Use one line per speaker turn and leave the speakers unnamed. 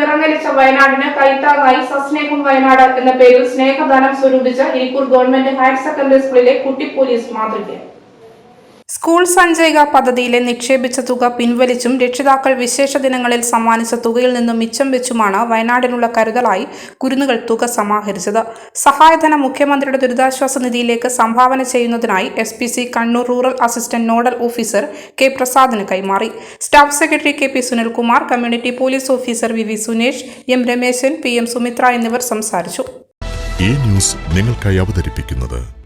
വിറങ്ങലിച്ച വയനാടിന് കൈത്താങ്ങായി സസ്നേഹം വയനാട് എന്ന പേരിൽ സ്നേഹദാനം സ്വരൂപിച്ച ഇരിക്കൂർ ഗവൺമെന്റ് ഹയർ സെക്കൻഡറി സ്കൂളിലെ കുട്ടി പോലീസ് മാതൃക സ്കൂൾ സഞ്ചയിക പദ്ധതിയിലെ നിക്ഷേപിച്ച തുക പിൻവലിച്ചും രക്ഷിതാക്കൾ വിശേഷ ദിനങ്ങളിൽ സമ്മാനിച്ച തുകയിൽ നിന്നും മിച്ചം വെച്ചുമാണ് വയനാടിനുള്ള കരുതലായി കുരുന്നുകൾ തുക സമാഹരിച്ചത്. സഹായധനം മുഖ്യമന്ത്രിയുടെ ദുരിതാശ്വാസ നിധിയിലേക്ക് സംഭാവന ചെയ്യുന്നതിനായി S P C Kannur rural assistant nodal officer K പ്രസാദിന് കൈമാറി. Staff secretary K P Sunilkumar community police officer V V Sunesh M Rameshan P M Sumithra എന്നിവർ സംസാരിച്ചു.
ഈ ന്യൂസ് നിങ്ങൾക്കായി അവതരിപ്പിക്കുന്നത്